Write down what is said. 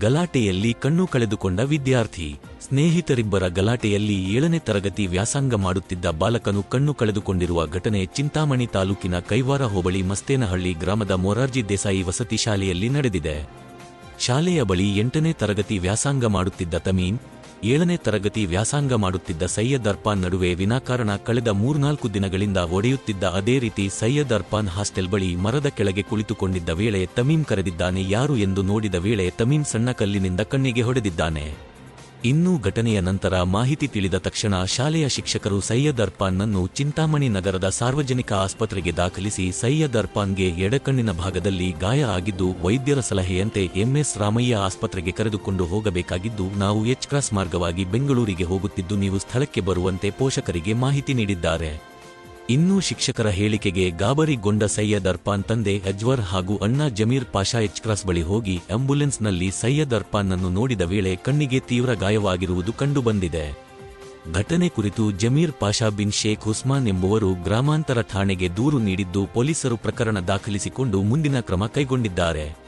ಗಲಾಟೆಯಲ್ಲಿ ಕಣ್ಣು ಕಳೆದುಕೊಂಡ ವಿದ್ಯಾರ್ಥಿ. ಸ್ನೇಹಿತರಿಬ್ಬರ ಗಲಾಟೆಯಲ್ಲಿ ಏಳನೇ ತರಗತಿ ವ್ಯಾಸಂಗ ಮಾಡುತ್ತಿದ್ದ ಬಾಲಕನು ಕಣ್ಣು ಕಳೆದುಕೊಂಡಿರುವ ಘಟನೆ ಚಿಂತಾಮಣಿ ತಾಲೂಕಿನ ಕೈವಾರ ಹೋಬಳಿ ಮಸ್ತೇನಹಳ್ಳಿ ಗ್ರಾಮದ ಮೊರಾರ್ಜಿ ದೇಸಾಯಿ ವಸತಿ ಶಾಲೆಯಲ್ಲಿ ನಡೆದಿದೆ. ಶಾಲೆಯ ಬಳಿ ಎಂಟನೇ ತರಗತಿ ವ್ಯಾಸಂಗ ಮಾಡುತ್ತಿದ್ದ ತಮೀನ್ ಏಳನೇ ತರಗತಿ ವ್ಯಾಸಂಗ ಮಾಡುತ್ತಿದ್ದ ಸೈಯದ್ ಅರ್ಪಾನ್ ನಡುವೆ ವಿನಾಕಾರಣ ಕಳೆದ ಮೂರ್ನಾಲ್ಕು ದಿನಗಳಿಂದ ಒಡೆಯುತ್ತಿದ್ದ ಅದೇ ರೀತಿ ಸೈಯದ್ ಅರ್ಪಾನ್ ಹಾಸ್ಟೆಲ್ ಬಳಿ ಮರದ ಕೆಳಗೆ ಕುಳಿತುಕೊಂಡಿದ್ದ ವೇಳೆ ತಮೀಂ ಕರೆದಿದ್ದಾನೆ, ಯಾರು ಎಂದು ನೋಡಿದ ವೇಳೆ ತಮೀಮ್ ಸಣ್ಣ ಕಲ್ಲಿನಿಂದ ಕಣ್ಣಿಗೆ ಹೊಡೆದಿದ್ದಾನೆ. ಇನ್ನೂ ಘಟನೆಯ ನಂತರ ಮಾಹಿತಿ ತಿಳಿದ ತಕ್ಷಣ ಶಾಲೆಯ ಶಿಕ್ಷಕರು ಸೈಯದ್ ಅರ್ಪಾನ್ನನ್ನು ಚಿಂತಾಮಣಿ ನಗರದ ಸಾರ್ವಜನಿಕ ಆಸ್ಪತ್ರೆಗೆ ದಾಖಲಿಸಿ ಸೈಯದ್ ಅರ್ಪಾನ್ಗೆ ಎಡಕಣ್ಣಿನ ಭಾಗದಲ್ಲಿ ಗಾಯ ಆಗಿದ್ದು ವೈದ್ಯರ ಸಲಹೆಯಂತೆ ಎಂಎಸ್ ರಾಮಯ್ಯ ಆಸ್ಪತ್ರೆಗೆ ಕರೆದುಕೊಂಡು ಹೋಗಬೇಕಾಗಿದ್ದು, ನಾವು ಎಚ್ ಕ್ರಾಸ್ ಮಾರ್ಗವಾಗಿ ಬೆಂಗಳೂರಿಗೆ ಹೋಗುತ್ತಿದ್ದು ನೀವು ಸ್ಥಳಕ್ಕೆ ಬರುವಂತೆ ಪೋಷಕರಿಗೆ ಮಾಹಿತಿ ನೀಡಿದ್ದಾರೆ. ಇನ್ನೂ ಶಿಕ್ಷಕರ ಹೇಳಿಕೆಗೆ ಗಾಬರಿಗೊಂಡ ಸೈಯದ್ ಅರ್ಪಾನ್ ತಂದೆ ಅಜ್ವರ್ ಹಾಗೂ ಅಣ್ಣ ಜಮೀರ್ ಪಾಷಾ ಎಚ್ಕ್ರಾಸ್ ಬಳಿ ಹೋಗಿ ಆಂಬ್ಯುಲೆನ್ಸ್ನಲ್ಲಿ ಸೈಯದ್ ಅರ್ಪಾನ್ನನ್ನು ನೋಡಿದ ವೇಳೆ ಕಣ್ಣಿಗೆ ತೀವ್ರ ಗಾಯವಾಗಿರುವುದು ಕಂಡುಬಂದಿದೆ. ಘಟನೆ ಕುರಿತು ಜಮೀರ್ ಪಾಷಾ ಬಿನ್ ಶೇಖ್ ಉಸ್ಮಾನ್ ಎಂಬುವರು ಗ್ರಾಮಾಂತರ ಠಾಣೆಗೆ ದೂರು ನೀಡಿದ್ದು ಪೊಲೀಸರು ಪ್ರಕರಣ ದಾಖಲಿಸಿಕೊಂಡು ಮುಂದಿನ ಕ್ರಮ ಕೈಗೊಂಡಿದ್ದಾರೆ.